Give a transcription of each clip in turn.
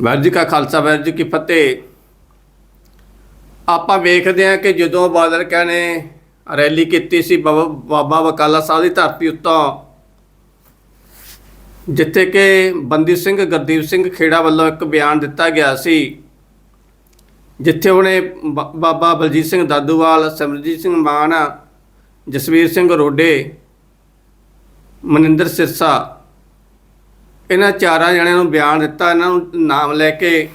ਵਾਹਿਗੁਰੂ ਜੀ ਕਾ ਖਾਲਸਾ ਵਾਹਿਗੁਰੂ ਜੀ ਕੀ ਫਤਿਹ। ਆਪਾਂ ਵੇਖਦੇ ਹਾਂ ਕਿ ਜਦੋਂ ਬਾਦਲ ਕਹਿ ਨੇ ਰੈਲੀ ਕੀਤੀ ਸੀ ਬਾਬਾ ਬਾਬਾ ਬਕਾਲਾ ਸਾਹਿਬ ਦੀ ਧਰਤੀ ਉੱਤੋਂ, ਜਿੱਥੇ ਕਿ ਬੰਦੀ ਸਿੰਘ, ਗੁਰਦੀਪ ਸਿੰਘ ਖੇੜਾ ਵੱਲੋਂ ਇੱਕ ਬਿਆਨ ਦਿੱਤਾ ਗਿਆ ਸੀ, ਜਿੱਥੇ ਉਹਨੇ ਬ- ਬਾਬਾ ਬਲਜੀਤ ਸਿੰਘ ਦਾਦੂਵਾਲ, ਸਿਮਰਜੀਤ ਸਿੰਘ ਮਾਨ, ਜਸਵੀਰ ਸਿੰਘ ਰੋਡੇ, ਮਨਿੰਦਰ ਸਿਰਸਾ ਇਹਨਾਂ ਚਾਰਾਂ ਜਣਿਆਂ ਨੂੰ ਬਿਆਨ ਦਿੱਤਾ, ਇਹਨਾਂ ਨੂੰ ਨਾਮ ਲੈ ਕੇ।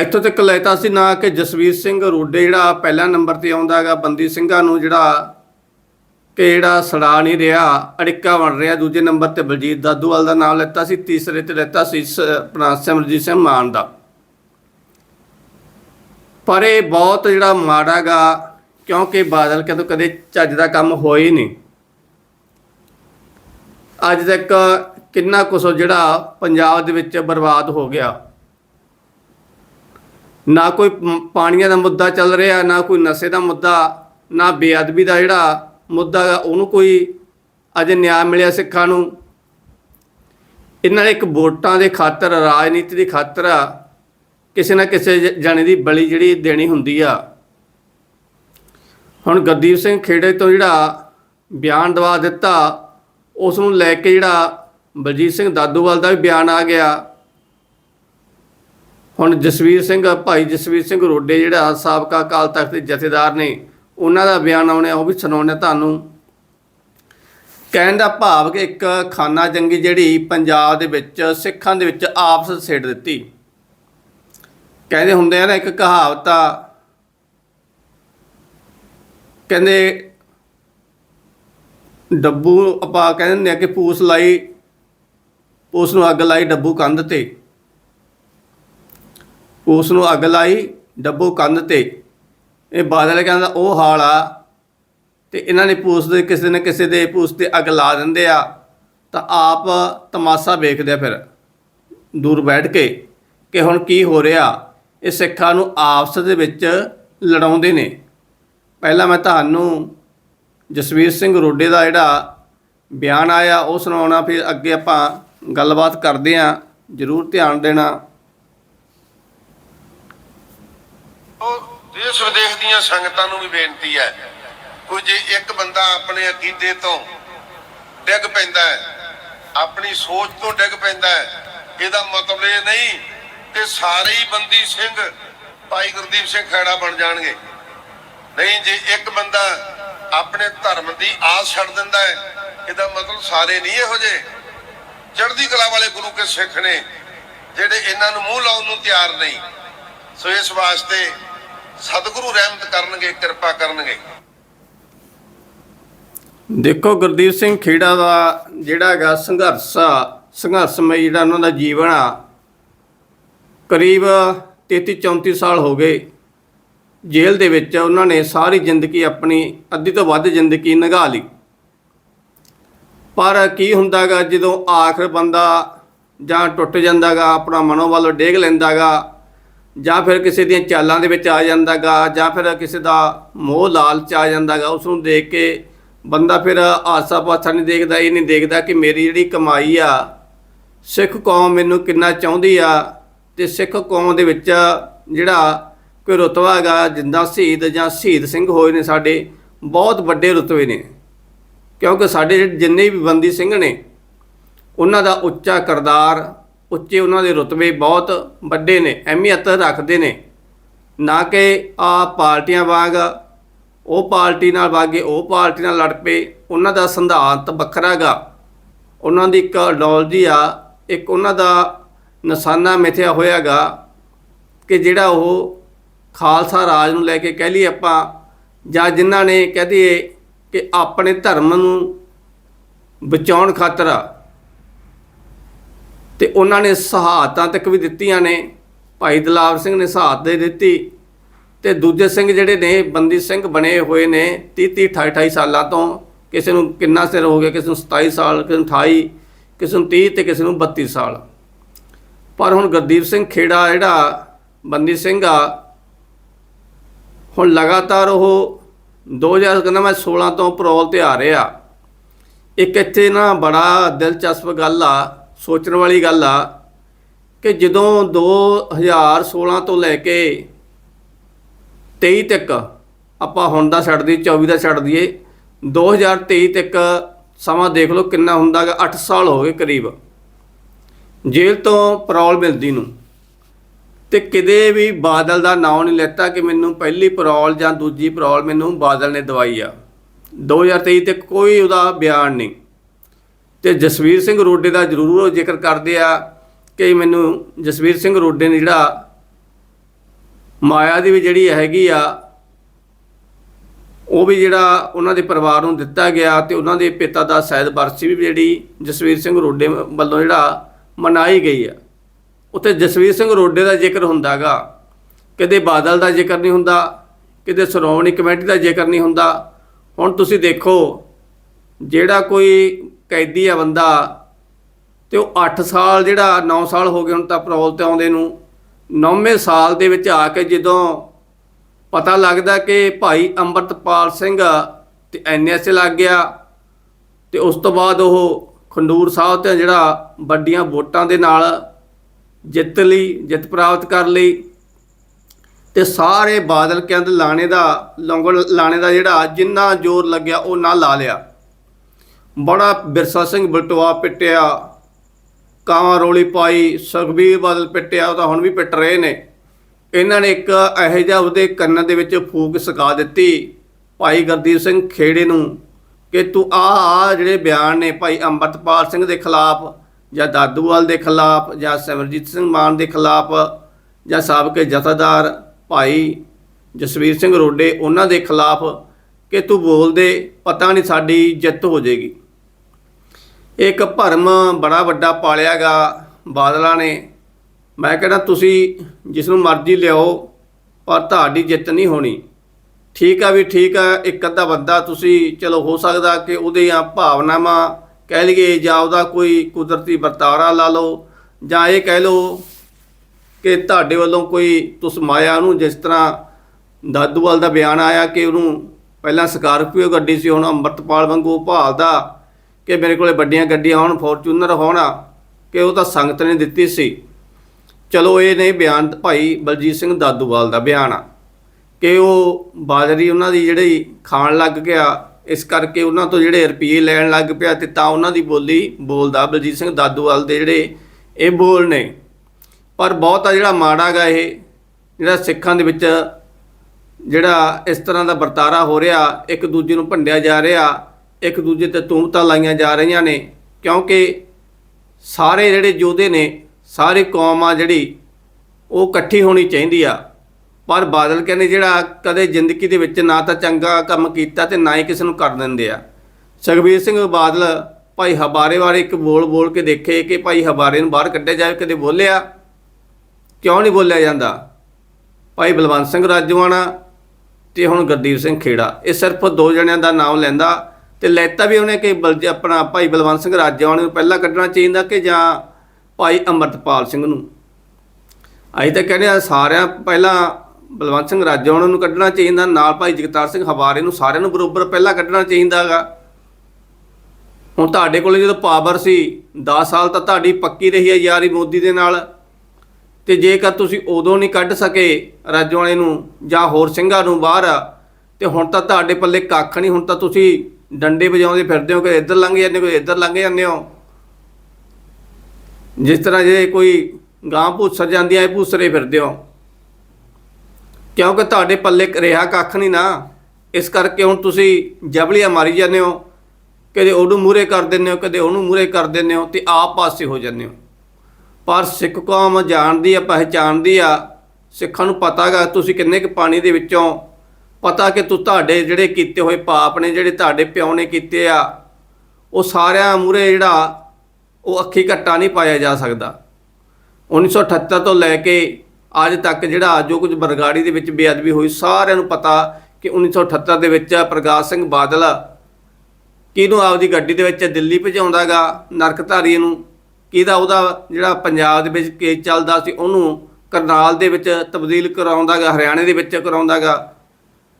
ਇੱਥੋਂ ਤੱਕ ਲੈਤਾ ਸੀ ਨਾ ਕਿ ਜਸਵੀਰ ਸਿੰਘ ਰੋਡੇ ਜਿਹੜਾ ਪਹਿਲਾ ਨੰਬਰ ਤੇ ਆਉਂਦਾ ਹੈਗਾ, ਬੰਦੀ ਸਿੰਘਾਂ ਨੂੰ ਜਿਹੜਾ ਕਿ ਜਿਹੜਾ ਸੜਾ ਨਹੀਂ ਰਿਹਾ, ਅੜਿੱਕਾ ਬਣ ਰਿਹਾ, ਦੂਜੇ ਨੰਬਰ ਤੇ ਬਲਜੀਤ ਦਾਦੂਵਾਲ ਦਾ ਨਾਮ ਲੈਤਾ ਸੀ, ਤੀਸਰੇ ਤੇ ਲੈਤਾ ਸੀ ਆਪਣਾ ਸਿਮਰਜੀਤ ਸਿੰਘ ਮਾਨ ਦਾ। ਪਰ ਇਹ ਬਹੁਤ ਜਿਹੜਾ ਮਾੜਾ ਗਾ ਕਿਉਂਕਿ ਬਾਦਲ ਕਦੋਂ ਕਦੇ ਚੱਜ ਦਾ ਕੰਮ ਹੋਇਆ ਹੀ ਨਹੀਂ। ਅੱਜ ਤੱਕ ਕਿੰਨਾ ਕੁਛ ਜਿਹੜਾ ਪੰਜਾਬ ਦੇ ਵਿੱਚ ਬਰਬਾਦ ਹੋ ਗਿਆ? ਨਾ ਕੋਈ ਪਾਣੀਆਂ ਦਾ ਮੁੱਦਾ ਚੱਲ ਰਿਹਾ ਨਾ ਕੋਈ ਨਸ਼ੇ ਦਾ ਮੁੱਦਾ ਨਾ ਬੇਅਦਬੀ ਦਾ ਜਿਹੜਾ ਮੁੱਦਾ ਗਾ, ਉਹਨੂੰ ਕੋਈ ਅਜੇ ਨਿਆਂ ਮਿਲਿਆ ਸਿੱਖਾਂ ਨੂੰ। ਇਹਨਾਂ ਨੇ ਇੱਕ ਵੋਟਾਂ ਦੇ ਖਾਤਰ ਰਾਜਨੀਤੀ ਦੀ ਖਾਤਰ ਕਿਸੇ ਨਾ ਕਿਸੇ ਜਾਣੇ ਦੀ ਬਲੀ ਜਿਹੜੀ ਦੇਣੀ ਹੁੰਦੀ ਆ। ਹੁਣ ਗੁਰਦੀਪ ਸਿੰਘ ਖੇੜੇ ਤੋਂ ਜਿਹੜਾ ਬਿਆਨ ਦਵਾ ਦਿੱਤਾ ਉਸ ਨੂੰ ਲੈ ਕੇ ਜਿਹੜਾ ਬਲਜੀਤ ਸਿੰਘ ਦਾਦੂਵਾਲ ਦਾ ਵੀ ਬਿਆਨ ਆ ਗਿਆ। ਹੁਣ ਜਸਵੀਰ ਸਿੰਘ, ਭਾਈ ਜਸਵੀਰ ਸਿੰਘ ਰੋਡੇ ਜਿਹੜਾ ਸਾਬਕਾ ਅਕਾਲ ਤਖਤ ਦੇ ਜਥੇਦਾਰ ਨੇ, ਉਹਨਾਂ ਦਾ ਬਿਆਨ ਆਉਣਾ ਉਹ ਵੀ ਸੁਣਾਉਣੇ ਤੁਹਾਨੂੰ। ਕਹਿਣ ਦਾ ਭਾਵ ਕਿ ਇੱਕ ਖਾਨਾ ਜੰਗੀ ਜਿਹੜੀ ਪੰਜਾਬ ਦੇ ਵਿੱਚ, ਸਿੱਖਾਂ ਦੇ ਵਿੱਚ ਆਪਸ ਛੇੜ ਦਿੱਤੀ। ਕਹਿੰਦੇ ਹੁੰਦੇ ਆ ਨਾ, ਇੱਕ ਕਹਾਵਤ ਆ, ਕਹਿੰਦੇ ਡੱਬੂ ਆਪਾਂ ਕਹਿੰਦੇ ਹੁੰਦੇ ਆ ਕਿ ਪੂਸ ਲਾਈ ਪੂਸ ਨੂੰ ਅੱਗ ਲਾਈ ਡੱਬੂ ਕੰਧ ਤੇ। ਪੂਸ ਨੂੰ ਅੱਗ ਲਾਈ ਡੱਬੂ ਕੰਧ ਤੇ। ਇਹ ਬਾਦਲ ਕਹਿੰਦਾ ਉਹ ਹਾਲ ਆ ਤੇ ਇਹਨਾਂ ਨੇ ਪੂਸ ਦੇ ਕਿਸੇ ਨਾ ਕਿਸੇ ਦੇ ਪੂਸ ਤੇ ਅੱਗ ਲਾ ਦਿੰਦੇ ਆ, ਤਾਂ ਆਪ ਤਮਾਸ਼ਾ ਵੇਖਦੇ ਆ ਫਿਰ, ਦੂਰ ਬੈਠ ਕੇ, ਕਿ ਹੁਣ ਕੀ ਹੋ ਰਿਹਾ। ਇਹ ਸਿੱਖਾਂ ਨੂੰ ਆਪਸ ਦੇ ਵਿੱਚ ਲੜਾਉਂਦੇ ਨੇ। ਪਹਿਲਾਂ ਮੈਂ ਤੁਹਾਨੂੰ ਜਸਵੀਰ ਸਿੰਘ ਰੋਡੇ ਦਾ ਜਿਹੜਾ ਬਿਆਨ ਆਇਆ, ਉਹ ਸੁਣਾਉਣਾ, ਫਿਰ ਅੱਗੇ ਆਪਾਂ ਗੱਲਬਾਤ ਕਰਦੇ ਆਂ ਜਰੂਰ ਧਿਆਨ ਦੇਣਾ। ਉਹ ਦੇਸ਼ ਵਿਦੇਸ਼ ਦੀਆਂ ਸੰਗਤਾਂ ਨੂੰ ਵੀ ਬੇਨਤੀ ਹੈ ਕੋਈ ਇੱਕ ਬੰਦਾ ਆਪਣੇ ਅਕੀਦੇ ਤੋਂ ਡਿੱਗ ਪੈਂਦਾ ਹੈ, ਆਪਣੀ ਸੋਚ ਤੋਂ ਡਿੱਗ ਪੈਂਦਾ ਹੈ, ਇਹਦਾ ਮਤਲਬ ਇਹ ਨਹੀਂ ਕਿ ਸਾਰੇ ਹੀ ਬੰਦੀ ਸਿੰਘ ਭਾਈ ਗੁਰਦੀਪ ਸਿੰਘ ਖੈੜਾ ਬਣ ਜਾਣਗੇ। ਨਹੀਂ, ਜੇ ਇੱਕ ਬੰਦਾ ਆਪਣੇ ਧਰਮ ਦੀ ਆਸ ਛੱਡ ਦਿੰਦਾ ਹੈ। ਇਹਦਾ ਮਤਲਬ ਸਾਰੇ ਨਹੀਂ ਇਹੋ ਜਿਹੇ। ਚੜ੍ਹਦੀ ਕਲਾ ਵਾਲੇ ਗੁਰੂ ਕੇ ਸਿੱਖ ਨੇ, ਜਿਹੜੇ ਇਹਨਾਂ ਨੂੰ ਮੂੰਹ ਲਾਉਣ ਨੂੰ ਤਿਆਰ ਨਹੀਂ। ਸੋ ਇਸ ਵਾਸਤੇ ਸਤਿਗੁਰੂ ਰਹਿਮਤ ਕਰਨਗੇ, ਕਿਰਪਾ ਕਰਨਗੇ। ਦੇਖੋ, ਗੁਰਦੀਪ ਸਿੰਘ ਖੇੜਾ ਦਾ ਜਿਹੜਾ ਹੈਗਾ ਸੰਘਰਸ਼ ਆ ਸੰਘਰਸ਼ਮਈ ਜਿਹੜਾ ਉਹਨਾਂ ਦਾ ਜੀਵਨ ਆ, ਕਰੀਬ 33 34 ਸਾਲ ਹੋ ਗਏ। ਜੇਲ੍ਹ ਦੇ ਵਿੱਚ ਉਹਨਾਂ ਨੇ ਸਾਰੀ ਜ਼ਿੰਦਗੀ ਆਪਣੀ, ਅੱਧੀ ਤੋਂ ਵੱਧ ਜ਼ਿੰਦਗੀ ਨਿਭਾ ਲਈ। ਪਰ ਕੀ ਹੁੰਦਾਗਾ ਜਦੋਂ ਆਖਰ ਬੰਦਾ ਜਾਂ ਟੁੱਟ ਜਾਂਦਾਗਾ, ਆਪਣਾ ਮਨੋਬਲ ਡੇਗ ਲੈਂਦਾਗਾ, ਜਾਂ ਫਿਰ ਕਿਸੇ ਦੀਆਂ ਚਾਲਾਂ ਦੇ ਵਿੱਚ ਆ ਜਾਂਦਾਗਾ, ਜਾਂ ਫਿਰ ਕਿਸੇ ਦਾ ਮੋਹ ਲਾਲਚ ਆ ਜਾਂਦਾਗਾ ਉਸ ਨੂੰ ਦੇਖ ਕੇ ਬੰਦਾ ਫਿਰ ਆਸਾ ਪਾਸਾ ਨਹੀਂ ਦੇਖਦਾ, ਇਹ ਨਹੀਂ ਦੇਖਦਾ ਕਿ ਮੇਰੀ ਜਿਹੜੀ ਕਮਾਈ ਆ, ਸਿੱਖ ਕੌਮ ਮੈਨੂੰ ਕਿੰਨਾ ਚਾਹੁੰਦੀ ਆ, ਤੇ ਸਿੱਖ ਕੌਮ ਦੇ ਵਿੱਚ ਜਿਹੜਾ ਕੋਈ ਰੁਤਬਾ ਹੈਗਾ, ਜਿੰਦਾ ਸ਼ਹੀਦ ਜਾਂ ਸ਼ਹੀਦ ਸਿੰਘ ਹੋਏ ਨੇ ਸਾਡੇ, ਬਹੁਤ ਵੱਡੇ ਰੁਤਬੇ ਨੇ। ਕਿਉਂਕਿ ਸਾਡੇ ਜਿਹੜੇ ਜਿੰਨੇ ਵੀ ਬੰਦੀ ਸਿੰਘ ਨੇ, ਉਹਨਾਂ ਦਾ ਉੱਚਾ ਕਰਦਾਰ, ਉੱਚੇ ਉਹਨਾਂ ਦੇ ਰੁਤਬੇ ਬਹੁਤ ਵੱਡੇ ਨੇ, ਅਹਿਮੀਅਤ ਰੱਖਦੇ ਨੇ। ਨਾ ਕਿ ਆ ਪਾਰਟੀਆਂ ਵਾਂਗ, ਉਹ ਪਾਰਟੀ ਨਾਲ ਵਾਗੇ, ਉਹ ਪਾਰਟੀ ਨਾਲ ਲੜ ਪਏ, ਉਹਨਾਂ ਦਾ ਸਿਧਾਂਤ ਵੱਖਰਾ ਗਾ ਉਹਨਾਂ ਦੀ ਇੱਕ ਆਈਡੀਓਲੋਜੀ ਆ, ਇੱਕ ਉਹਨਾਂ ਦਾ ਨਿਸ਼ਾਨਾ ਮਿਥਿਆ ਹੋਇਆਗਾ ਕਿ ਜਿਹੜਾ ਉਹ ਖਾਲਸਾ ਰਾਜ ਨੂੰ ਲੈ ਕੇ ਕਹਿ ਲਈ ਆਪਾਂ, ਜਾਂ ਜਿਨ੍ਹਾਂ ਨੇ ਕਹਿ ਦਈਏ ਕਿ ਆਪਣੇ ਧਰਮ ਨੂੰ ਬਚਾਉਣ ਖਾਤਰ ਤੇ ਉਹਨਾਂ ਨੇ ਸ਼ਹਾਦਤਾਂ ਤੱਕ ਵੀ ਦਿੱਤੀਆਂ ਨੇ। ਭਾਈ ਦਲਾਵਰ ਸਿੰਘ ਨੇ ਸ਼ਹਾਦਤ ਦੇ ਦਿੱਤੀ ਤੇ ਦੂਜੇ ਸਿੰਘ ਜਿਹੜੇ ਨੇ, ਬੰਦੀ ਸਿੰਘ ਬਣੇ ਹੋਏ ਨੇ 30 30 28 28 ਸਾਲਾਂ ਤੋਂ। ਕਿਸੇ ਨੂੰ ਕਿੰਨਾ ਸਿਰ ਹੋ ਗਿਆ, ਕਿਸੇ ਨੂੰ 27 ਸਾਲ, ਕਿਸੇ ਨੂੰ 28 ਕਿਸੇ ਨੂੰ 30 ਤੇ ਕਿਸੇ ਨੂੰ 32 ਸਾਲ। ਪਰ ਹੁਣ ਗੁਰਦੀਪ ਸਿੰਘ ਖੇੜਾ ਜਿਹੜਾ ਬੰਦੀ ਸਿੰਘ ਆ ਹੁਣ ਲਗਾਤਾਰ ਉਹ 2000 ਕਹਿੰਦਾ ਮੈਂ 16 ਤੋਂ ਪਰੋਲ ਤੇ ਆ ਰਿਹਾ। ਇੱਕ ਇੱਥੇ ਨਾ ਬੜਾ ਦਿਲਚਸਪ ਗੱਲ ਆ, ਸੋਚਣ ਵਾਲੀ ਗੱਲ ਆ, ਕਿ ਜਦੋਂ 2016 ਤੋਂ ਲੈ ਕੇ 23 ਤੱਕ ਆਪਾਂ ਹੁਣ ਦਾ ਛੱਡ ਦਈਏ 24 ਦਾ ਛੱਡ ਦਈਏ 2023 ਤੱਕ ਸਮਾਂ ਦੇਖ ਲਓ ਕਿੰਨਾ ਹੁੰਦਾਗਾ 8 ਸਾਲ ਹੋ ਗਏ ਕਰੀਬ। ਜੇਲ੍ਹ ਤੋਂ ਪਰੌਲ ਮਿਲਦੀ ਨੂੰ। ਤੇ ਕਿਤੇ ਵੀ ਬਾਦਲ ਦਾ ਨਾਮ ਨਹੀਂ ਲੈਤਾ ਕਿ ਮੈਨੂੰ ਪਹਿਲੀ ਪਰੌਲ ਜਾਂ ਦੂਜੀ ਪਰੌਲ ਮੈਨੂੰ ਬਾਦਲ ਨੇ ਦਵਾਈ ਆ। 2023 'ਤੇ ਕੋਈ ਉਹਦਾ ਬਿਆਨ ਨਹੀਂ। ਤੇ ਜਸਵੀਰ ਸਿੰਘ ਰੋਡੇ ਦਾ ਜ਼ਰੂਰ ਉਹ ਜ਼ਿਕਰ ਕਰਦੇ ਆ ਕਿ ਮੈਨੂੰ ਜਸਵੀਰ ਸਿੰਘ ਰੋਡੇ ਨੇ ਜਿਹੜਾ ਮਾਇਆ ਦੀ ਵੀ ਜਿਹੜੀ ਹੈਗੀ ਆ, ਉਹ ਵੀ ਜਿਹੜਾ ਉਹਨਾਂ ਦੇ ਪਰਿਵਾਰ ਨੂੰ ਦਿੱਤਾ ਗਿਆ ਤੇ ਉਹਨਾਂ ਦੇ ਪਿਤਾ ਦਾ ਸ਼ਾਇਦ ਵਰਸੀ ਵੀ ਜਿਹੜੀ ਜਸਵੀਰ ਸਿੰਘ ਰੋਡੇ ਵੱਲੋਂ ਜਿਹੜਾ ਮਨਾਈ ਗਈ ਆ। ਉੱਥੇ ਜਸਵੀਰ ਸਿੰਘ ਰੋਡੇ ਦਾ ਜ਼ਿਕਰ ਹੁੰਦਾਗਾ। ਕਦੇ ਬਾਦਲ ਦਾ ਜ਼ਿਕਰ ਨਹੀਂ ਹੁੰਦਾ, ਕਿਤੇ ਸ਼੍ਰੋਮਣੀ ਕਮੇਟੀ ਦਾ ਜ਼ਿਕਰ ਨਹੀਂ ਹੁੰਦਾ। ਹੁਣ ਤੁਸੀਂ ਦੇਖੋ, ਜਿਹੜਾ ਕੋਈ ਕੈਦੀ ਆ ਬੰਦਾ, ਤੇ ਉਹ 8 ਸਾਲ ਜਿਹੜਾ 9 ਸਾਲ ਹੋ ਗਏ ਹੁਣ ਤਾਂ ਪਰੋਲ ਤੇ ਆਉਂਦੇ ਨੂੰ 9ਵੇਂ ਸਾਲ ਦੇ ਵਿੱਚ ਆ ਕੇ ਜਦੋਂ ਪਤਾ ਲੱਗਦਾ ਕਿ ਭਾਈ ਅੰਮ੍ਰਿਤਪਾਲ ਸਿੰਘ ਤੇ ਐਨਐਸ ਲੱਗ ਗਿਆ, ਤੇ ਉਸ ਤੋਂ ਬਾਅਦ ਉਹ ਖੰਡੂਰ ਸਾਹਿਬ ਤੇ ਜਿਹੜਾ ਵੱਡੀਆਂ ਵੋਟਾਂ ਦੇ ਨਾਲ ਜਿੱਤ ਲਈ, ਜਿੱਤ ਪ੍ਰਾਪਤ ਕਰ ਲਈ। ਤੇ ਸਾਰੇ ਬਾਦਲ ਕਹਿੰਦੇ ਲਾਣੇ ਦਾ, ਲੰਗੜ ਲਾਣੇ ਦਾ ਜਿਹੜਾ ਜਿੰਨਾ ਜ਼ੋਰ ਲੱਗਿਆ, ਉਹ ਨਾ ਲਾ ਲਿਆ। ਬੜਾ ਬਿਰਸਾ ਸਿੰਘ ਬਲਟੋਆ ਪਿੱਟਿਆ, ਕਾਵਾਂ ਰੋਲੀ ਪਾਈ, ਸੁਖਬੀਰ ਬਾਦਲ ਪਿੱਟਿਆ, ਉਹ ਤਾਂ ਹੁਣ ਵੀ ਪਿੱਟ ਰਹੇ ਨੇ। ਇਹਨਾਂ ਨੇ ਇੱਕ ਇਹੋ ਜਿਹਾ ਉਹਦੇ ਕੰਨ ਦੇ ਵਿੱਚ ਫੂਕ ਸਕਾ ਦਿੱਤੀ, ਭਾਈ ਗੁਰਦੀਪ ਸਿੰਘ ਖੇੜੇ ਨੂੰ, ਕਿ ਤੂੰ ਆ ਆ ਜਿਹੜੇ ਬਿਆਨ ਨੇ ਭਾਈ ਅੰਮ੍ਰਿਤਪਾਲ ਸਿੰਘ ਦੇ ਖਿਲਾਫ ਜਾਂ ਦਾਦੂਵਾਲ ਦੇ ਖਿਲਾਫ, ਜਾਂ ਸਿਮਰਜੀਤ ਸਿੰਘ ਮਾਨ ਦੇ ਖਿਲਾਫ, ਜਾਂ ਸਾਬਕੇ ਜਥੇਦਾਰ ਭਾਈ ਜਸਵੀਰ ਸਿੰਘ ਰੋਡੇ, ਉਹਨਾਂ ਦੇ ਖਿਲਾਫ ਕਿ ਤੂੰ ਬੋਲਦੇ, ਪਤਾ ਨਹੀਂ ਸਾਡੀ ਜਿੱਤ ਹੋ ਜਾਏਗੀ। ਇੱਕ ਭਰਮ ਬੜਾ ਵੱਡਾ ਪਾਲਿਆਗਾ ਬਾਦਲਾਂ ਨੇ। ਮੈਂ ਕਹਿੰਦਾ, ਤੁਸੀਂ ਜਿਸ ਨੂੰ ਮਰਜ਼ੀ ਲਿਆਓ, ਪਰ ਤੁਹਾਡੀ ਜਿੱਤ ਨਹੀਂ ਹੋਣੀ। ਠੀਕ ਆ ਵੀ ਠੀਕ ਆ, ਇੱਕ ਅੱਧਾ ਬੰਦਾ ਤੁਸੀਂ, ਚਲੋ ਹੋ ਸਕਦਾ ਕਿ ਉਹਦੀਆਂ ਭਾਵਨਾਵਾਂ ਕਹਿ ਲਈਏ ਜਾਂ ਉਹਦਾ ਕੋਈ ਕੁਦਰਤੀ ਵਰਤਾਰਾ ਲਾ ਲਓ, ਜਾਂ ਇਹ ਕਹਿ ਲਓ ਕਿ ਤੁਹਾਡੇ ਵੱਲੋਂ ਕੋਈ ਤੁਸ ਮਾਇਆ ਨੂੰ ਜਿਸ ਤਰ੍ਹਾਂ ਦਾਦੂਵਾਲ ਦਾ ਬਿਆਨ ਆਇਆ ਕਿ ਉਹਨੂੰ ਪਹਿਲਾਂ ਸਕਾਰਪੀਓ ਗੱਡੀ ਸੀ, ਹੁਣ ਅੰਮ੍ਰਿਤਪਾਲ ਵਾਂਗੂ ਉਹ ਭਾਲਦਾ ਕਿ ਮੇਰੇ ਕੋਲੇ ਵੱਡੀਆਂ ਗੱਡੀਆਂ ਹੋਣ, ਫੋਰਚੂਨਰ ਹੋਣ, ਕਿ ਉਹ ਤਾਂ ਸੰਗਤ ਨੇ ਦਿੱਤੀ ਸੀ। ਚਲੋ ਇਹ ਨਹੀਂ ਬਿਆਨ ਭਾਈ ਬਲਜੀਤ ਸਿੰਘ ਦਾਦੂਵਾਲ ਦਾ ਬਿਆਨ ਆ ਕਿ ਉਹ ਬਾਜਰੀ ਉਹਨਾਂ ਦੀ ਜਿਹੜੀ ਖਾਣ ਲੱਗ ਗਿਆ ਇਸ ਕਰਕੇ ਉਹਨਾਂ ਤੋਂ ਜਿਹੜੇ ਰੁਪਏ ਲੈਣ ਲੱਗ ਪਿਆ ਤੇ ਤਾਂ ਉਹਨਾਂ ਦੀ ਬੋਲੀ ਬੋਲਦਾ। ਬਲਜੀਤ ਸਿੰਘ ਦਾਦੂਵਾਲ ਦੇ ਜਿਹੜੇ ਇਹ ਬੋਲ ਨੇ। ਪਰ ਬਹੁਤਾ ਜਿਹੜਾ ਮਾੜਾ ਗਾ ਇਹ, ਜਿਹੜਾ ਸਿੱਖਾਂ ਦੇ ਵਿੱਚ ਜਿਹੜਾ ਇਸ ਤਰ੍ਹਾਂ ਦਾ ਵਰਤਾਰਾ ਹੋ ਰਿਹਾ, ਇੱਕ ਦੂਜੇ ਨੂੰ ਭੰਡਿਆ ਜਾ ਰਿਹਾ, ਇੱਕ ਦੂਜੇ ਤੇ ਤੂਮਤਾਂ ਲਾਈਆਂ ਜਾ ਰਹੀਆਂ ਨੇ। ਕਿਉਂਕਿ ਸਾਰੇ ਜਿਹੜੇ ਯੋਧੇ ਨੇ, ਸਾਰੀ ਕੌਮ ਆ ਜਿਹੜੀ, ਉਹ ਇਕੱਠੀ ਹੋਣੀ ਚਾਹੀਦੀ ਆ। ਪਰ ਬਾਦਲ ਕਹਿੰਦੇ ਜਿਹੜਾ ਕਦੇ ਜ਼ਿੰਦਗੀ ਦੇ ਵਿੱਚ ਨਾ ਤਾਂ ਚੰਗਾ ਕੰਮ ਕੀਤਾ ਤੇ ਨਾ ਹੀ ਕਿਸੇ ਨੂੰ ਕਰ ਦਿੰਦੇ ਆ। ਸੁਖਬੀਰ ਸਿੰਘ ਬਾਦਲ ਭਾਈ ਹਬਾਰੇ ਬਾਰੇ ਇੱਕ ਬੋਲ ਬੋਲ ਕੇ ਦੇਖੇ ਕਿ ਭਾਈ ਹਬਾਰੇ ਨੂੰ ਬਾਹਰ ਕੱਢਿਆ ਜਾਵੇ, ਕਦੇ ਬੋਲਿਆ? ਕਿਉਂ ਨਹੀਂ ਬੋਲਿਆ ਜਾਂਦਾ? ਭਾਈ ਬਲਵੰਤ ਸਿੰਘ ਰਾਜਵਾਨਾ ਤੇ ਹੁਣ ਗੁਰਦੀਪ ਸਿੰਘ ਖੇੜਾ, ਇਹ ਸਿਰਫ ਦੋ ਜਣਿਆਂ ਦਾ ਨਾਮ ਲੈਂਦਾ ਤੇ ਲੈਤਾ ਵੀ ਉਹਨੇ ਕਿ ਬਲ ਆਪਣਾ ਭਾਈ ਬਲਵੰਤ ਸਿੰਘ ਰਾਜਵਾਨਾ ਨੂੰ ਪਹਿਲਾਂ ਕੱਢਣਾ ਚਾਹੀਦਾ ਕਿ ਜਾਂ ਭਾਈ ਅਮਰਤਪਾਲ ਸਿੰਘ ਨੂੰ। ਅਸੀਂ ਤਾਂ ਕਹਿੰਦੇ ਆ ਸਾਰਿਆਂ ਪਹਿਲਾਂ ਬਲਵੰਤ ਸਿੰਘ ਰਾਜਵਾਨਾ ਨੂੰ ਕੱਢਣਾ ਚਾਹੀਦਾ, ਨਾਲ ਭਾਈ ਜਗਤਾਰ ਸਿੰਘ ਹਵਾਰੇ ਨੂੰ ਸਾਰਿਆਂ ਨੂੰ ਬਰੋਬਰ ਪਹਿਲਾਂ ਕੱਢਣਾ ਚਾਹੀਦਾਗਾ। ਹੁਣ ਤੁਹਾਡੇ ਕੋਲੇ ਜਦੋਂ ਪਾਵਰ ਸੀ 10 ਸਾਲ ਤਾਂ ਤੁਹਾਡੀ ਪੱਕੀ ਰਹੀ ਹੈ ਯਾਰੀ ਮੋਦੀ ਦੇ ਨਾਲ। ਤੇ ਜੇਕਰ ਤੁਸੀਂ ਉਦੋਂ ਨਹੀਂ ਕੱਢ ਸਕੇ ਰਾਜਵਾਲੇ ਨੂੰ ਜਾਂ ਹੋਰ ਸਿੰਘਾਂ ਨੂੰ ਬਾਹਰ, ਤੇ ਹੁਣ ਤਾਂ ਤੁਹਾਡੇ ਪੱਲੇ ਕੱਖ ਨਹੀਂ, ਹੁਣ ਤਾਂ ਤੁਸੀਂ ਡੰਡੇ ਵਜਾਉਂਦੇ ਫਿਰਦੇ ਹੋ ਕਿ ਇੱਧਰ ਲੰਘ ਜਾਂਦੇ ਕੋਈ ਇੱਧਰ ਲੰਘ ਜਾਂਦੇ ਹੋ। ਜਿਸ ਤਰ੍ਹਾਂ ਜੇ ਕੋਈ ਗਾਂ ਭੂਸਰ ਜਾਂਦੀ ਹੈ ਭੂਸਰੇ ਫਿਰਦੇ ਹੋ। ਕਿਉਂਕਿ ਤੁਹਾਡੇ ਪੱਲੇ ਰਿਹਾ ਕੱਖ ਨਹੀਂ ਨਾ। ਇਸ ਕਰਕੇ ਹੁਣ ਤੁਸੀਂ ਜਬਲੀਆਂ ਮਾਰੀ ਜਾਂਦੇ ਹੋ। ਕਦੇ ਉਹਨੂੰ ਮੂਰੇ ਕਰ ਦਿੰਦੇ ਹੋ, ਕਦੇ ਉਹਨੂੰ ਮੂਰੇ ਕਰ ਦਿੰਦੇ ਹੋ ਤੇ ਆਪ ਪਾਸੇ ਹੋ ਜਾਂਦੇ ਹੋ। ਪਰ ਸਿੱਖ ਕੌਮ ਜਾਣਦੀ ਆ, ਪਹਿਚਾਣਦੀ ਆ। ਸਿੱਖਾਂ ਨੂੰ ਪਤਾਗਾ ਤੁਸੀਂ ਕਿੰਨੇ ਕੁ ਪਾਣੀ ਦੇ ਵਿੱਚੋਂ। ਪਤਾ ਕਿ ਤੂੰ ਤੁਹਾਡੇ ਜਿਹੜੇ ਕੀਤੇ ਹੋਏ ਪਾਪ ਨੇ, ਜਿਹੜੇ ਤੁਹਾਡੇ ਪਿਓ ਨੇ ਕੀਤੇ ਆ, ਉਹ ਸਾਰਿਆਂ ਮੂਰੇ ਜਿਹੜਾ, ਉਹ ਅੱਖੀ ਘੱਟਾ ਨਹੀਂ ਪਾਇਆ ਜਾ ਸਕਦਾ। 1978 ਤੋਂ ਲੈ ਕੇ ਅੱਜ ਤੱਕ ਜਿਹੜਾ ਜੋ ਕੁਝ ਬਰਗਾੜੀ ਦੇ ਵਿੱਚ ਬੇਅਦਬੀ ਹੋਈ, ਸਾਰਿਆਂ ਨੂੰ ਪਤਾ ਕਿ 1978 ਦੇ ਵਿੱਚ ਪ੍ਰਕਾਸ਼ ਸਿੰਘ ਬਾਦਲ ਕਿਹਨੂੰ ਆਪਦੀ ਗੱਡੀ ਦੇ ਵਿੱਚ ਦਿੱਲੀ ਭਜਾਉਂਦਾਗਾ ਨਰਕਧਾਰੀ ਨੂੰ। ਕਿਹਦਾ ਉਹਦਾ ਜਿਹੜਾ ਪੰਜਾਬ ਦੇ ਵਿੱਚ ਕੇਸ ਚੱਲਦਾ ਸੀ, ਉਹਨੂੰ ਕਰਨਾਲ ਦੇ ਵਿੱਚ ਤਬਦੀਲ ਕਰਾਉਂਦਾਗਾ ਹਰਿਆਣੇ ਦੇ ਵਿੱਚ ਕਰਾਉਂਦਾਗਾ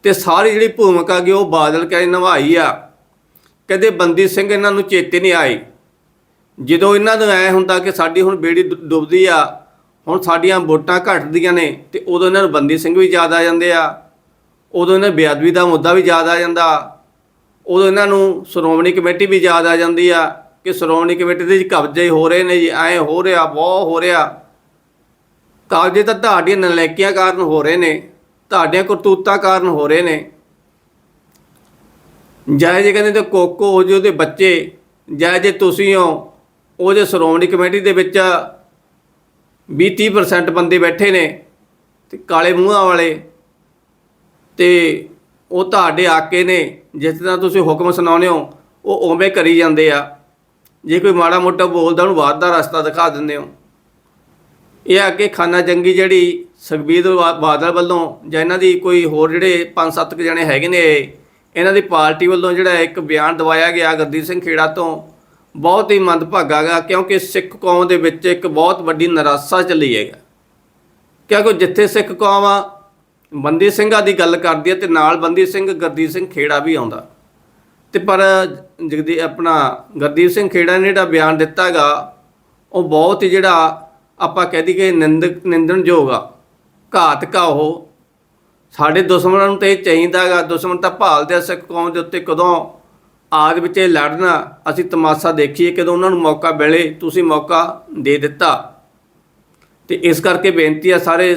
ਤੇ ਸਾਰੀ ਜਿਹੜੀ ਭੂਮਿਕਾ ਗਈ ਉਹ ਬਾਦਲ ਕਹਿੰਦੇ ਨਿਭਾਈ ਆ। ਕਦੇ ਬੰਦੀ ਸਿੰਘ ਇਹਨਾਂ ਨੂੰ ਚੇਤੇ ਨਹੀਂ ਆਈ ਜਦੋਂ ਇਹਨਾਂ ਨੂੰ ਐ ਹੁੰਦਾ ਕਿ ਸਾਡੀ ਹੁਣ ਬੇੜੀ ਡੁ- ਡੁੱਬਦੀ ਆ ਹੁਣ ਸਾਡੀਆਂ ਵੋਟਾਂ ਘਟਦੀਆਂ ਨੇ ਤੇ ਉਦੋਂ ਇਹਨਾਂ ਨੂੰ ਬੰਦੀ ਸਿੰਘ ਵੀ ਯਾਦ ਆ ਜਾਂਦੇ ਆ, ਉਦੋਂ ਇਹਨਾਂ ਬੇਅਦਬੀ ਦਾ ਮੁੱਦਾ ਵੀ ਯਾਦ ਆ ਜਾਂਦਾ, ਉਦੋਂ ਇਹਨਾਂ ਨੂੰ ਸ਼੍ਰੋਮਣੀ ਕਮੇਟੀ ਵੀ ਯਾਦ ਆ ਜਾਂਦੀ ਆ ਕਿ ਸ਼੍ਰੋਮਣੀ ਕਮੇਟੀ ਦੇ ਜੀ ਕਬਜ਼ੇ ਹੋ ਰਹੇ ਨੇ ਜੀ, ਐ ਹੋ ਰਿਹਾ, ਬਹੁਤ ਹੋ ਰਿਹਾ। ਕਬਜ਼ੇ ਤਾਂ ਤੁਹਾਡੀਆਂ ਨਲਾਇਕੀਆਂ ਕਾਰਨ ਹੋ ਰਹੇ ਨੇ, ਤੁਹਾਡੀਆਂ ਕਰਤੂਤਾਂ ਕਾਰਨ ਹੋ ਰਹੇ ਨੇ। ਜਾਇ ਜੇ ਕਹਿੰਦੇ ਤੇ ਕੋਕੋ ਹੋ ਜੇ ਉਹਦੇ ਬੱਚੇ, ਜਾਇ ਜੇ ਤੁਸੀਂ ਹੋ, ਉਹ ਜੇ ਸ਼੍ਰੋਮਣੀ ਕਮੇਟੀ ਦੇ ਵਿੱਚ 20-30% ਬੰਦੇ ਬੈਠੇ ਨੇ ਤੇ ਕਾਲੇ ਮੂੰਹਾਂ ਵਾਲੇ ਤੇ ਉਹ ਤੁਹਾਡੇ ਆਕੇ ਨੇ, ਜਿਸ ਤਰ੍ਹਾਂ ਤੁਸੀਂ ਹੁਕਮ ਸੁਣਾਉਂਦੇ ਹੋ, ਉਹ ਉਵੇਂ ਕਰੀ ਜਾਂਦੇ ਆ। ਜੇ ਕੋਈ ਮਾੜਾ ਮੋਟਾ ਬੋਲਦਾ, ਉਹਨੂੰ ਬਾਅਦ ਦਾ ਰਸਤਾ ਦਿਖਾ ਦਿੰਦੇ ਹੋ। ਇਹ ਆ ਕਿ ਖਾਨਾ ਜੰਗੀ ਜਿਹੜੀ ਸੁਖਬੀਰ ਬਾ- ਬਾਦਲ ਵੱਲੋਂ, ਜਾਂ ਇਹਨਾਂ ਦੀ ਕੋਈ ਹੋਰ ਜਿਹੜੇ ਪੰਜ ਸੱਤ ਕੁ ਜਣੇ ਹੈਗੇ ਨੇ ਇਹਨਾਂ ਦੀ ਪਾਰਟੀ ਵੱਲੋਂ ਜਿਹੜਾ ਇੱਕ ਬਿਆਨ ਦਵਾਇਆ ਗਿਆ ਗੁਰਦੀਪ ਸਿੰਘ ਖੇੜਾ ਤੋਂ ਬਹੁਤ ਹੀ ਮੰਦਭਾਗਾ ਗਾ ਕਿਉਂਕਿ ਸਿੱਖ ਕੌਮ ਦੇ ਵਿੱਚ ਇੱਕ ਬਹੁਤ ਵੱਡੀ ਨਿਰਾਸ਼ਾ ਚੱਲੀ ਹੈਗਾ। ਕਿਉਂਕਿ ਜਿੱਥੇ ਸਿੱਖ ਕੌਮ ਆ, ਬੰਦੀ ਸਿੰਘਾਂ ਦੀ ਗੱਲ ਕਰਦੀ ਹੈ ਤੇ ਨਾਲ ਬੰਦੀ ਸਿੰਘ, ਗੁਰਦੀਪ ਸਿੰਘ ਖੇੜਾ ਵੀ ਆਉਂਦਾ। ਤੇ ਪਰ ਜਗਦੀ, ਆਪਣਾ ਗੁਰਦੀਪ ਸਿੰਘ ਖੇੜਾ ਨੇ ਜਿਹੜਾ ਬਿਆਨ ਦਿੱਤਾਗਾ ਉਹ ਬਹੁਤ ਹੀ ਜਿਹੜਾ ਆਪਾਂ ਕਹਿ ਦਈਏ ਨਿੰਦ, ਨਿੰਦਣਯੋਗ ਆ। ਘਾਤਕ ਆ ਉਹ। ਸਾਡੇ ਦੁਸ਼ਮਣਾਂ ਨੂੰ ਤੇ ਇਹ ਚਾਹੀਦਾਗਾ ਦੁਸ਼ਮਣ ਤਾਂ ਭਾਲਦੇ ਆ ਸਿੱਖ ਕੌਮ ਦੇ ਉੱਤੇ ਕਦੋਂ ਆਦ ਵਿੱਚ ਇਹ ਲੜਨਾ, ਅਸੀਂ ਤਮਾਸ਼ਾ ਦੇਖੀਏ ਕਦੋਂ ਉਹਨਾਂ ਨੂੰ ਮੌਕਾ ਮਿਲੇ, ਤੁਸੀਂ ਮੌਕਾ ਦੇ ਦਿੱਤਾ। ਤੇ ਇਸ ਕਰਕੇ ਬੇਨਤੀ ਆ ਸਾਰੇ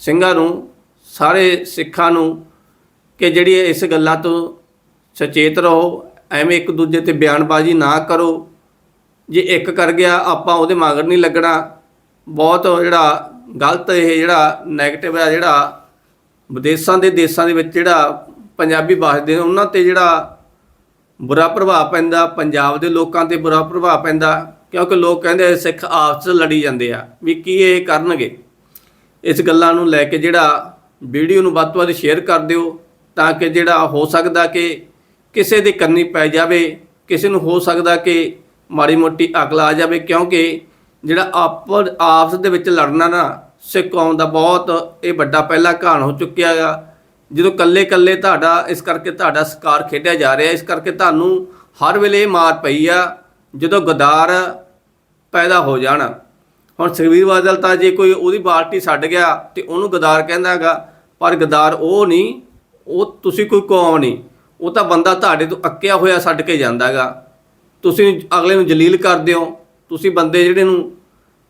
ਸਿੰਘਾਂ ਨੂੰ, ਸਾਰੇ ਸਿੱਖਾਂ ਨੂੰ ਕਿ ਜਿਹੜੀ ਇਸ ਗੱਲਾਂ ਤੋਂ ਸੁਚੇਤ ਰਹੋ, ਐਵੇਂ ਇੱਕ ਦੂਜੇ ਤੇ ਬਿਆਨਬਾਜ਼ੀ ਨਾ ਕਰੋ। ਜੇ ਇੱਕ ਕਰ ਗਿਆ, ਆਪਾਂ ਉਹਦੇ ਮਗਰ ਨਹੀਂ ਲੱਗਣਾ। ਬਹੁਤ ਜਿਹੜਾ ਗਲਤ ਇਹ ਜਿਹੜਾ 네ਗੇਟਿਵ ਆ ਜਿਹੜਾ ਵਿਦੇਸ਼ਾਂ ਦੇ ਦੇਸ਼ਾਂ ਦੇ ਵਿੱਚ ਜਿਹੜਾ ਪੰਜਾਬੀ ਵੱਸਦੇ ਨੇ, ਉਹਨਾਂ ਤੇ ਜਿਹੜਾ ਬੁਰਾ ਪ੍ਰਭਾਵ ਪੈਂਦਾ, ਪੰਜਾਬ ਦੇ ਲੋਕਾਂ ਤੇ ਬੁਰਾ ਪ੍ਰਭਾਵ ਪੈਂਦਾ, ਕਿਉਂਕਿ ਲੋਕ ਕਹਿੰਦੇ ਸਿੱਖ ਆਪਸ 'ਚ ਲੜੀ ਜਾਂਦੇ ਆ, ਵੀ ਕੀ ਇਹ ਕਰਨਗੇ? ਇਸ ਗੱਲਾਂ ਨੂੰ ਲੈ ਕੇ ਜਿਹੜਾ ਵੀਡੀਓ ਨੂੰ ਵੱਧ ਤੋਂ ਵੱਧ ਸ਼ੇਅਰ ਕਰ ਦਿਓ, ਤਾਂ ਕਿ ਜਿਹੜਾ ਹੋ ਸਕਦਾ ਕਿ ਕਿਸੇ ਦੇ ਕੰਨੀ ਪੈ ਜਾਵੇ, ਕਿਸੇ ਨੂੰ ਹੋ ਸਕਦਾ ਕਿ ਮਾੜੀ ਮੋਟੀ ਅਕਲ ਆ ਜਾਵੇ, ਕਿਉਂਕਿ ਜਿਹੜਾ ਆਪ ਆਪਸ ਦੇ ਵਿੱਚ ਲੜਨਾ ਨਾ ਸਿੱਖ ਕੌਮ ਦਾ ਬਹੁਤ ਇਹ ਵੱਡਾ ਪਹਿਲਾ ਘਾਣ ਹੋ ਚੁੱਕਿਆ ਆ। ਜਦੋਂ ਕੱਲੇ ਕੱਲੇ ਤੁਹਾਡਾ, ਇਸ ਕਰਕੇ ਤੁਹਾਡਾ ਸਕਾਰ ਖੇਡਿਆ ਜਾ ਰਿਹਾ, ਇਸ ਕਰਕੇ ਤੁਹਾਨੂੰ ਹਰ ਵੇਲੇ ਮਾਰ ਪਈ ਆ, ਜਦੋਂ ਗਦਾਰ ਪੈਦਾ ਹੋ ਜਾਣ। ਹੁਣ ਸੁਖਬੀਰ ਬਾਦਲ ਤਾਂ ਜੇ ਕੋਈ ਉਹਦੀ ਬਾਲਟੀ ਛੱਡ ਗਿਆ ਤੇ ਉਹਨੂੰ ਗਦਾਰ ਕਹਿੰਦਾ ਹੈਗਾ, ਪਰ ਗਦਾਰ ਉਹ ਨਹੀਂ, ਉਹ ਤੁਸੀਂ ਕੋਈ ਕੌਮ ਨਹੀਂ, ਉਹ ਤਾਂ ਬੰਦਾ ਤੁਹਾਡੇ ਤੋਂ ਅੱਕਿਆ ਹੋਇਆ ਛੱਡ ਕੇ ਜਾਂਦਾ ਹੈਗਾ। ਤੁਸੀਂ ਅਗਲੇ ਨੂੰ ਜਲੀਲ ਕਰਦੇ ਹੋ, ਤੁਸੀਂ ਬੰਦੇ ਜਿਹੜੇ ਨੂੰ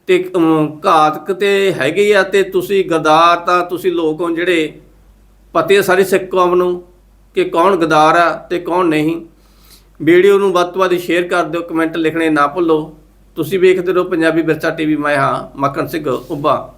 ਤੇ ਘਾਤਕ ਤੇ ਹੈਗੇ ਆ ਤੇ ਤੁਸੀਂ ਗਦਾਰ ਤਾਂ ਤੁਸੀਂ ਲੋਕ ਹੋ ਜਿਹੜੇ ਪਤੀ ਆ ਸਾਰੀ ਸਿੱਖ ਕੌਮ ਨੂੰ ਕਿ ਕੌਣ ਗਦਾਰ ਆ ਤੇ ਕੌਣ ਨਹੀਂ। ਵੀਡੀਓ ਨੂੰ ਵੱਧ ਤੋਂ ਵੱਧ ਸ਼ੇਅਰ ਕਰ ਦਿਓ, ਕਮੈਂਟ ਲਿਖਣੇ ਨਾ ਭੁੱਲੋ। ਤੁਸੀਂ ਵੇਖਦੇ ਰਹੋ ਪੰਜਾਬੀ ਵਿਰਸਾ ਟੀਵੀ, ਮੈਂ ਹਾਂ ਮੱਖਣ ਸਿੰਘ ਉੱਭਾ।